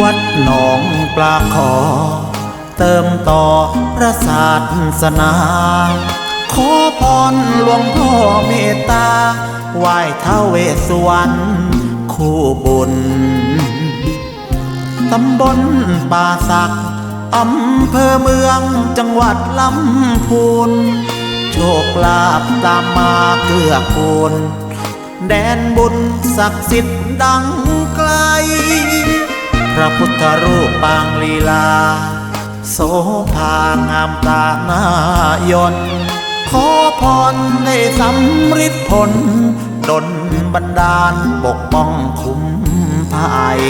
วัดหนองปลาขอ เติมต่อพระศาสนา ขอพรหลวงพ่อเมตตาไหว้ท้าวเวสสวรรณคู่บุญ ตำบลป่าสักอำเภอเมืองจังหวัดลำพูน โชคลาภตามมาเกื้อกูลแดนบุญศักดิ์สิทธิ์ดังไกล พระพุทธรูปปางลีลา โสภางามตานายนขอพรได้สำฤทธิ์ผลดลบันดาลปกป้องคุ้มภัย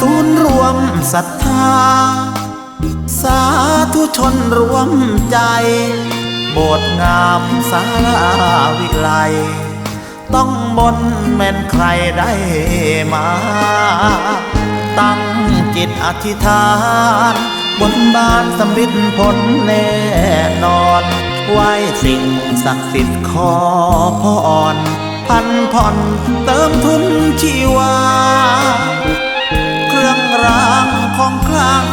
ศูนย์รวมศรัทธา สาธุชนรวมใจ โบสถ์งามสาราวิไลต้องบนแม่นใครได้มา ตั้งจิตอธิษฐาน บนบานสำริดผลแน่นอนไหว้สิ่งศักดิ์สิทธิ์ขอพรพันผ่อนเติมทุนชีวา เครื่องรางของคลัง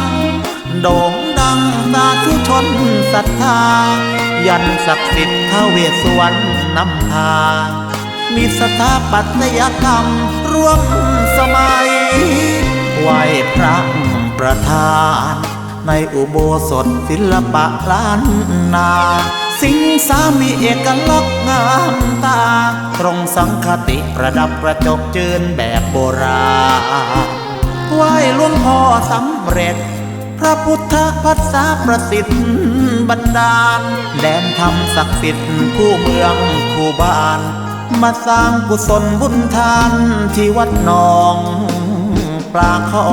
โด่งดังสาธุชนศรัทธา ยันศักดิ์สิทธิ์ท้าวเวสสวรรณนำพา มีสถาปัตยกรรมร่วมสมัย ไหวพระประธาน ในอุโบสถศิลปะล้านนา สิงสามีเอกลักษณ์งามตา ตรงสังคติประดับกระจกจืนแบบโบราณไหวหลวงพ่อสำเร็จ พระพุทธพัสสาประสิทธิ์บันดาล แดนธรรมศักดิ์สิทธิ์คู่เมืองคู่บ้าน มาสร้างกุศลบุญทานที่วัดหนอง ปลาคอ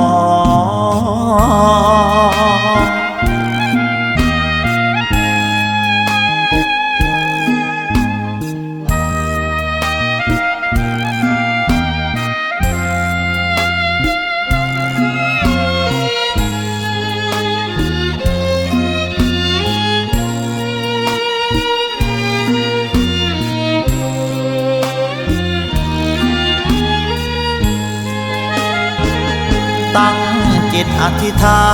ตั้งจิตอธิษฐา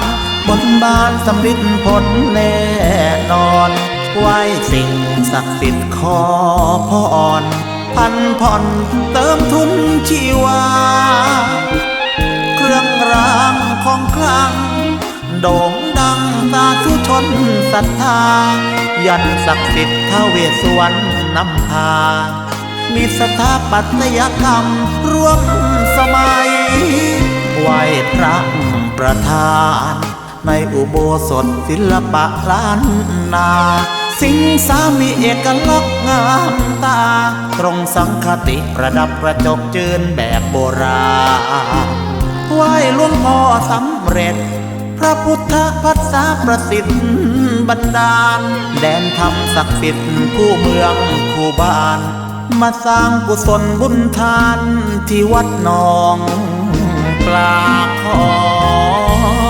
นบนบานสำริดผลแน่นอนไหว้สิ่งศักดิ์สิทธิ์ขอพรพันผ่อนเติมทุนชีวา เครื่องรางของคลัง โด่งดังสาธุชนศรัทธา ยันศักดิ์สิทธิ์ท้าวเวสวรรณนำพา มีสถาปัตยกรรมร่วมสมัย ประธาน ในอุโบสถศิลปะล้านนา สิงสามีเอกลักษณ์งามตา ตรงสังคติประดับกระจกจืนแบบโบราณไหว้หลวงพ่อสำเร็จ พระพุทธพัสาประสิทธิ์บันดาล แดนธรรมศักดิ์สิทธิ์คู่เมืองคู่บ้าน มาสร้างกุศลบุญทานที่วัดนอง ปลาขอ